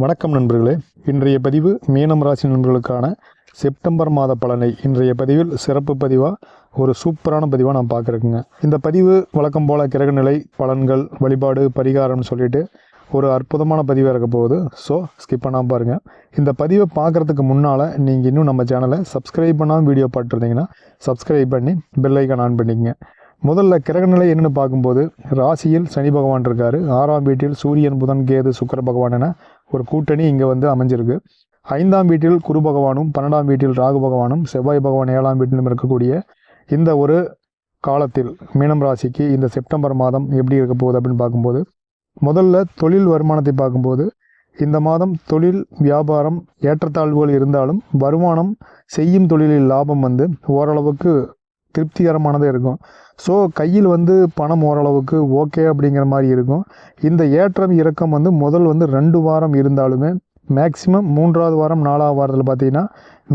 வணக்கம் நண்பர்களே. இன்றைய பதிவு மீனம் ராசி நண்பர்களுக்கான செப்டம்பர் மாத பலனை. இன்றைய பதிவில் சிறப்பு பதிவாக ஒரு சூப்பரான பதிவாக நான் பார்க்குறேங்க. இந்த பதிவு வழக்கம் போல் கிரகநிலை பலன்கள் வழிபாடு பரிகாரம்னு சொல்லிட்டு ஒரு அற்புதமான பதிவாக இருக்க போகுது. ஸோ ஸ்கிப் பண்ணாமல் பாருங்கள் இந்த பதிவை பார்க்குறதுக்கு முன்னால் நீங்கள் இன்னும் நம்ம சேனலை சப்ஸ்கிரைப் பண்ணாமல் வீடியோ பார்த்துருந்தீங்கன்னா சப்ஸ்கிரைப் பண்ணி பெல்லைக்கன் ஆன் பண்ணிக்கங்க. முதல்ல கிரகநிலை என்னென்னு பார்க்கும்போது ராசியில் சனி பகவான் இருக்கார். ஆறாம் வீட்டில் சூரியன் புதன் கேது சுக்கர பகவான் என ஒரு கூட்டணி இங்கே வந்து அமைஞ்சிருக்கு. ஐந்தாம் வீட்டில் குரு பகவானும் பன்னெண்டாம் வீட்டில் ராகு பகவானும் செவ்வாய் பகவான் ஏழாம் வீட்டிலும் இருக்கக்கூடிய இந்த ஒரு காலத்தில் மீனம் ராசிக்கு இந்த செப்டம்பர் மாதம் எப்படி இருக்க போகுது அப்படின்னு பார்க்கும்போது முதல்ல தொழில் வருமானத்தை பார்க்கும்போது இந்த மாதம் தொழில் வியாபாரம் ஏற்றத்தாழ்வுகள் இருந்தாலும் வருமானம் செய்யும் தொழிலில் லாபம் வந்து ஓரளவுக்கு திருப்திகரமானதே இருக்கும். ஸோ கையில் வந்து பணம் ஓரளவுக்கு ஓகே அப்படிங்கிற மாதிரி இருக்கும். இந்த ஏற்றம் இறக்கம் வந்து முதல் வந்து ரெண்டு வாரம் இருந்தாலுமே மேக்சிமம் மூன்றாவது வாரம் நாலாவது வாரத்தில் பார்த்தீங்கன்னா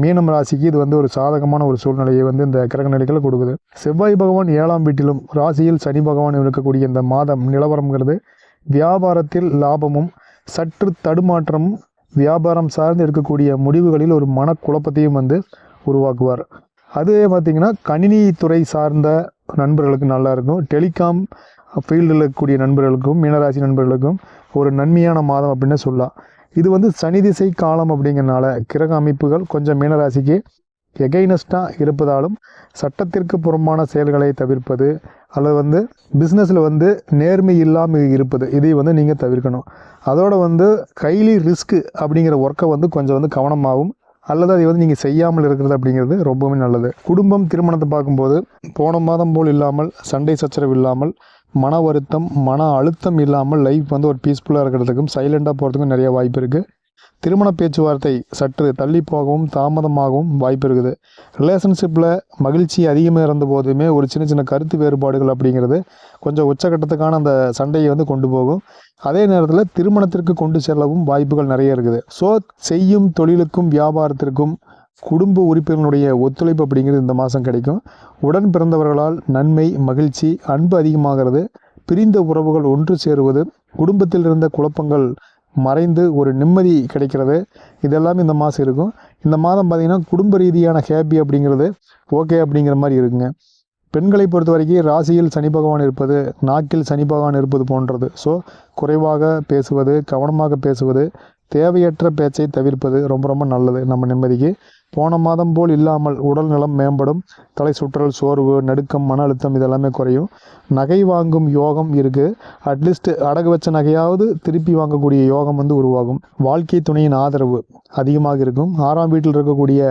மீனம் ராசிக்கு இது வந்து ஒரு சாதகமான ஒரு சூழ்நிலையை வந்து இந்த கிரகநிலைகளை கொடுக்குது. செவ்வாய் பகவான் ஏழாம் வீட்டிலும் ராசியில் சனி பகவான் இருக்கக்கூடிய இந்த மாதம் நிலவரம்ங்கிறது வியாபாரத்தில் லாபமும் சற்று தடுமாற்றமும் வியாபாரம் சார்ந்து இருக்கக்கூடிய முடிவுகளில் ஒரு மனக்குழப்பத்தையும் வந்து உருவாக்குவார். அதுவே பார்த்திங்கன்னா கணினி துறை சார்ந்த நண்பர்களுக்கு நல்லா இருக்கும். டெலிகாம் ஃபீல்டில் இருக்கக்கூடிய நண்பர்களுக்கும் மீனராசி நண்பர்களுக்கும் ஒரு நன்மையான மாதம் அப்படின்னு சொல்லலாம். இது வந்து சனி திசை காலம் அப்படிங்கிறனால கிரக அமைப்புகள் கொஞ்சம் மீனராசிக்கு எகைனஸ்டாக இருப்பதாலும் சட்டத்திற்கு புறம்பான செயல்களை தவிர்ப்பது அல்லது வந்து பிஸ்னஸில் வந்து நேர்மை இல்லாமல் இருப்பது இதை வந்து நீங்கள் தவிர்க்கணும். அதோடு வந்து கைலி ரிஸ்க்கு அப்படிங்கிற ஒர்க்கை வந்து கொஞ்சம் வந்து கவனமாகவும் அல்லது அதை வந்து நீங்கள் செய்யாமல் இருக்கிறது அப்படிங்கிறது ரொம்பவுமே நல்லது. குடும்பம் திருமணத்தை பார்க்கும்போது போன மாதம் போல் இல்லாமல் சண்டை சச்சரவு இல்லாமல் மன வருத்தம் மன அழுத்தம் இல்லாமல் லைஃப் வந்து ஒரு பீஸ்ஃபுல்லாக இருக்கிறதுக்கும் சைலண்டாக போகிறதுக்கும் நிறைய வாய்ப்பு இருக்குது திருமண பேச்சுவார்த்தை சற்று தள்ளி போகவும் தாமதமாகவும் வாய்ப்பு இருக்குது ரிலேஷன்ஷிப்பில் மகிழ்ச்சி அதிகமாக இருந்த போதுமே ஒரு சின்ன சின்ன கருத்து வேறுபாடுகள் அப்படிங்கிறது கொஞ்சம் உச்சகட்டத்துக்கான அந்த சண்டையை வந்து கொண்டு போகும். அதே நேரத்தில் திருமணத்திற்கு கொண்டு செல்லவும் வாய்ப்புகள் நிறைய இருக்குது. ஸோ செய்யும் தொழிலுக்கும் வியாபாரத்திற்கும் குடும்ப உறுப்பினர்களுடைய ஒத்துழைப்பு அப்படிங்கிறது இந்த மாதம் கிடைக்கும். உடன் பிறந்தவர்களால் நன்மை மகிழ்ச்சி அன்பு அதிகமாகிறது. பிரிந்த உறவுகள் ஒன்று சேருவது குடும்பத்தில் இருந்த குழப்பங்கள் மறைந்து ஒரு நிம்மதி கிடைக்கிறது. இதெல்லாம் இந்த மாதம் இருக்கும். இந்த மாதம் பார்த்திங்கன்னா குடும்ப ரீதியான ஹேப்பி அப்படிங்கிறது ஓகே அப்படிங்கிற மாதிரி இருக்குங்க. பெண்களை பொறுத்த வரைக்கும் ராசியில் சனி பகவான் இருப்பது நாக்கில் சனி பகவான் இருப்பது போன்றது. ஸோ குறைவாக பேசுவது கவனமாக பேசுவது தேவையற்ற பேச்சை தவிர்ப்பது ரொம்ப ரொம்ப நல்லது நம்ம நிம்மதிக்கு. போன மாதம் போல் இல்லாமல் உடல் நலம் மேம்படும் தலை சுற்றல் சோர்வு நடுக்கம் மன அழுத்தம் இதெல்லாமே குறையும். நகை வாங்கும் யோகம் இருக்குது அட்லீஸ்ட் அடகு வச்ச நகையாவது திருப்பி வாங்கக்கூடிய யோகம் வந்து உருவாகும். வாழ்க்கை துணையின் ஆதரவு அதிகமாக இருக்கும். ஆறாம் வீட்டில் இருக்கக்கூடிய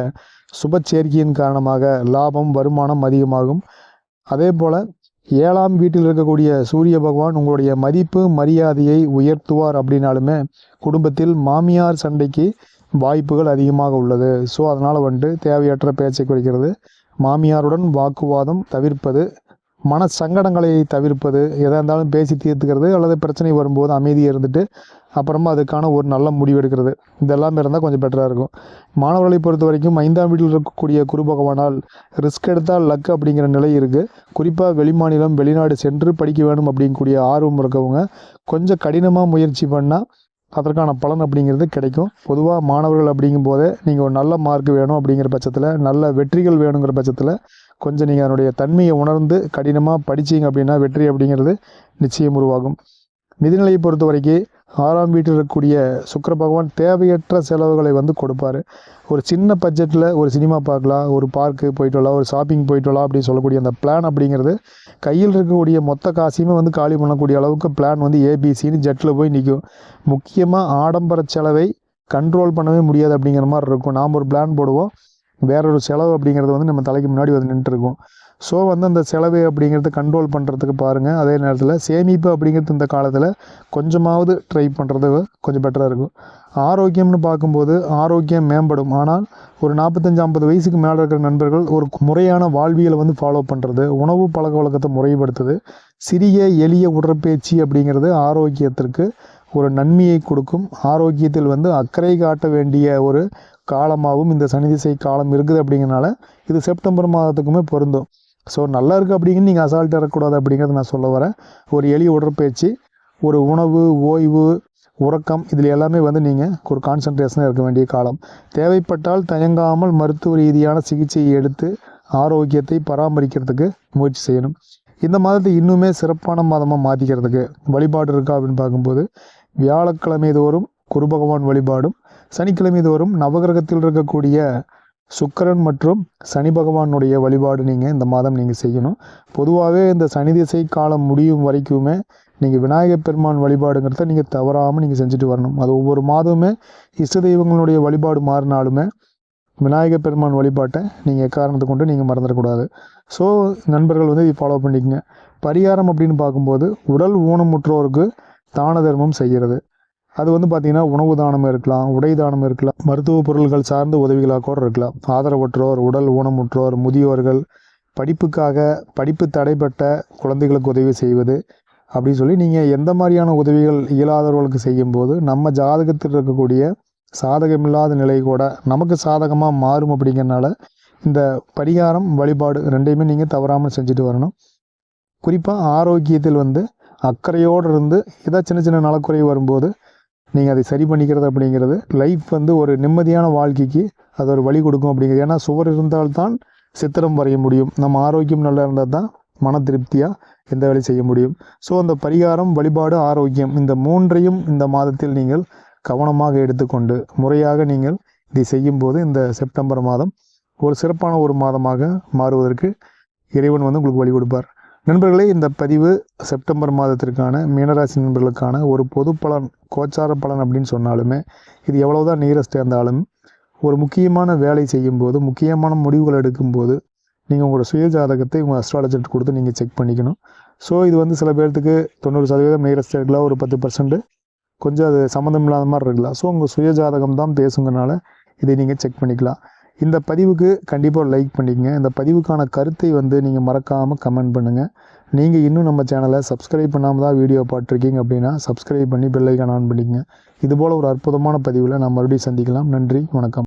சுப சேர்க்கையின் காரணமாக லாபம் வருமானம் அதிகமாகும். அதே போல் ஏழாம் வீட்டில் இருக்கக்கூடிய சூரிய பகவான் உங்களுடைய மதிப்பு மரியாதையை உயர்த்துவார் அப்படின்னாலுமே குடும்பத்தில் மாமியார் சண்டைக்கு வாய்ப்புகள் அதிகமாக உள்ளது. ஸோ அதனால் வந்துட்டு தேவையற்ற பேச்சை குறைக்கிறது. மாமியாருடன் வாக்குவாதம் தவிர்ப்பது மன சங்கடங்களை தவிர்ப்பது எதாக இருந்தாலும் பேசி தீர்த்துக்கிறது அல்லது பிரச்சனை வரும்போது அமைதியாக இருந்துட்டு அப்புறமா அதுக்கான ஒரு நல்ல முடிவு எடுக்கிறது. இதெல்லாம் இருந்தால் கொஞ்சம் பெட்டராக இருக்கும். மாணவர்களை பொறுத்த வரைக்கும் ஐந்தாம் வீட்டில் இருக்கக்கூடிய குரு பகவானால் ரிஸ்க் எடுத்தால் லக் அப்படிங்கிற நிலை இருக்குது குறிப்பாக வெளிமாநிலம் வெளிநாடு சென்று படிக்க வேணும் அப்படிங்கக்கூடிய ஆர்வம் இருக்கவங்க கொஞ்சம் கடினமாக முயற்சி பண்ணால் அதற்கான பலன் அப்படிங்கிறது கிடைக்கும். பொதுவாக மாணவர்கள் அப்படிங்கும் போதே நீங்கள் ஒரு நல்ல மார்க் வேணும் அப்படிங்கிற பட்சத்தில் நல்ல வெற்றிகள் வேணுங்கிற பட்சத்தில் கொஞ்சம் நீங்கள் அதனுடைய தன்மையை உணர்ந்து கடினமாக படிச்சீங்க அப்படின்னா வெற்றி அப்படிங்கிறது நிச்சயம் உருவாகும். நிதிநிலையை பொறுத்த வரைக்கும் ஆறாம் வீட்டில் இருக்கக்கூடிய சுக்கிர பகவான் தேவையற்ற செலவுகளை வந்து கொடுப்பார். ஒரு சின்ன பட்ஜெட்டில் ஒரு சினிமா பார்க்கலாம் ஒரு பார்க்கு போயிட்டு வரலாம் ஒரு ஷாப்பிங் போயிட்டு வரலாம் அப்படின்னு சொல்லக்கூடிய அந்த பிளான் அப்படிங்கிறது கையில் இருக்கக்கூடிய மொத்த காசையுமே வந்து காலி பண்ணக்கூடிய அளவுக்கு பிளான் வந்து ஏபிசின்னு ஜெட்டில் போய் நிற்கும் முக்கியமாக ஆடம்பர செலவை கண்ட்ரோல் பண்ணவே முடியாது அப்படிங்கிற மாதிரி இருக்கும். நாம் ஒரு பிளான் போடுவோம். வேற ஒரு செலவு அப்படிங்கிறது வந்து நம்ம தலைக்கு முன்னாடி வந்து நின்றுருக்கும். ஸோ வந்து அந்த செலவு அப்படிங்கிறத கண்ட்ரோல் பண்ணுறதுக்கு பாருங்கள் அதே நேரத்தில் சேமிப்பு அப்படிங்கிறது இந்த காலத்தில் கொஞ்சமாவது ட்ரை பண்ணுறது கொஞ்சம் பெட்டராக இருக்கும். ஆரோக்கியம்னு பார்க்கும்போது ஆரோக்கியம் மேம்படும். ஆனால் ஒரு நாற்பத்தஞ்சு ஐம்பது வயசுக்கு மேலே இருக்கிற நண்பர்கள் ஒரு முறையான வாழ்வியலை வந்து ஃபாலோ பண்ணுறது உணவு பழக்க வழக்கத்தை முறைப்படுத்துது சிறிய எளிய உடற்பயிற்சி அப்படிங்கிறது ஆரோக்கியத்திற்கு ஒரு நன்மையை கொடுக்கும். ஆரோக்கியத்தில் வந்து அக்கறை காட்ட வேண்டிய ஒரு காலமாகவும் இந்த சனி திசை காலம் இருக்குது அப்படிங்கிறனால இது செப்டம்பர் மாதத்துக்குமே பொருந்தும். ஸோ நல்லா இருக்குது அப்படிங்கன்னு நீங்கள் அசால்ட் இருக்கக்கூடாது அப்படிங்கிறத நான் சொல்ல வரேன். ஒரு எளிய உடற்பயிற்சி ஒரு உணவு ஓய்வு உறக்கம் இதில் எல்லாமே வந்து நீங்கள் ஒரு கான்சன்ட்ரேஷனாக இருக்க வேண்டிய காலம். தேவைப்பட்டால் தயங்காமல் மருத்துவ ரீதியான சிகிச்சையை எடுத்து ஆரோக்கியத்தை பராமரிக்கிறதுக்கு முயற்சி செய்யணும். இந்த மாதத்தை இன்னுமே சிறப்பான மாதமாக மாற்றிக்கிறதுக்கு வழிபாடு இருக்கா அப்படின்னு பார்க்கும்போது வியாழக்கிழமை தோறும் குரு பகவான் வழிபாடும் சனிக்கிழமை தோறும் நவகிரகத்தில் இருக்கக்கூடிய சுக்கரன் மற்றும் சனி பகவானுடைய வழிபாடு நீங்கள் இந்த மாதம் நீங்கள் செய்யணும். பொதுவாகவே இந்த சனி திசை காலம் முடியும் வரைக்குமே நீங்கள் விநாயகர் பெருமான் வழிபாடுங்கிறத நீங்கள் தவறாமல் நீங்கள் செஞ்சுட்டு வரணும். அது ஒவ்வொரு மாதமுமே இஷ்ட தெய்வங்களுடைய வழிபாடு மாறினாலுமே விநாயகர் பெருமான் வழிபாட்டை நீங்கள் எக்காரணத்தை கொண்டு நீங்கள் மறந்துடக்கூடாது. ஸோ நண்பர்கள் வந்து இதை ஃபாலோ பண்ணிக்கங்க. பரிகாரம் அப்படின்னு பார்க்கும்போது உடல் ஊனமுற்றோருக்கு தான தர்மம் செய்கிறது. அது வந்து பார்த்திங்கன்னா உணவு தானம் இருக்கலாம் உடை தானம் இருக்கலாம் மருத்துவ பொருள்கள் சார்ந்த உதவிகளாக கூட இருக்கலாம். ஆதரவற்றோர் உடல் ஊனமுற்றோர் முதியோர்கள் படிப்புக்காக படிப்பு தடைப்பட்ட குழந்தைகளுக்கு உதவி செய்வது அப்படின்னு சொல்லி நீங்கள் எந்த மாதிரியான உதவிகள் இயலாதவர்களுக்கு செய்யும்போது நம்ம ஜாதகத்தில் இருக்கக்கூடிய சாதகமில்லாத நிலை கூட நமக்கு சாதகமாக மாறும் அப்படிங்கிறனால இந்த பரிகாரம் வழிபாடு ரெண்டையுமே நீங்கள் தவறாமல் செஞ்சுட்டு வரணும். குறிப்பாக ஆரோக்கியத்தில் வந்து அக்கறையோடு இருந்து ஏதாவது சின்ன சின்ன நலக்குறைவு வரும்போது நீங்கள் அதை சரி பண்ணிக்கிறது அப்படிங்கிறது லைஃப் வந்து ஒரு நிம்மதியான வாழ்க்கைக்கு அது ஒரு வழி கொடுக்கும் அப்படிங்கிறது. ஏன்னா சுவர் இருந்தால்தான் சித்திரம் வரைய முடியும். நம்ம ஆரோக்கியம் நல்லா இருந்தால் தான் மன திருப்தியாக எந்த வேலையும் செய்ய முடியும். ஸோ அந்த பரிகாரம் வழிபாடு ஆரோக்கியம் இந்த மூன்றையும் இந்த மாதத்தில் நீங்கள் கவனமாக எடுத்துக்கொண்டு முறையாக நீங்கள் இதை செய்யும்போது இந்த செப்டம்பர் மாதம் ஒரு சிறப்பான ஒரு மாதமாக மாறுவதற்கு இறைவன் வந்து உங்களுக்கு வழி கொடுப்பார். நண்பர்களே இந்த பதிவு செப்டம்பர் மாதத்திற்கான மீனராசி நண்பர்களுக்கான ஒரு பொது பலன் கோச்சார பலன் அப்படின்னு சொன்னாலுமே இது எவ்வளவுதான் நீரஸ்ட் இருந்தாலும் ஒரு முக்கியமான வேலை செய்யும்போது முக்கியமான முடிவுகள் எடுக்கும்போது நீங்கள் உங்களோட சுய ஜாதகத்தை உங்கள் அஸ்ட்ராலஜர்கிட்ட கொடுத்து நீங்கள் செக் பண்ணிக்கணும். ஸோ இது வந்து சில பேர்த்துக்கு தொண்ணூறு சதவீதம் நீரஸ்ட் இருக்கலாம் ஒரு பத்து பர்சன்ட் கொஞ்சம் அது சம்மந்தம் இல்லாத மாதிரி இருக்கலாம். ஸோ உங்கள் சுய ஜாதகம் தான் பேசுங்கனால இதை நீங்கள் செக் பண்ணிக்கலாம். இந்த பதிவுக்கு கண்டிப்பாக லைக் பண்ணிக்கங்க. இந்த பதிவுக்கான கருத்தை வந்து நீங்கள் மறக்காமல் கமெண்ட் பண்ணுங்கள் நீங்கள் இன்னும் நம்ம சேனலை சப்ஸ்கிரைப் பண்ணாமல் தான் வீடியோ பார்த்துருக்கீங்க அப்படின்னா சப்ஸ்கிரைப் பண்ணி பெல்லைக்கான ஆன் பண்ணிக்கங்க. இதுபோல் ஒரு அற்புதமான பதிவில் நான் மறுபடியும் சந்திக்கலாம். நன்றி வணக்கம்.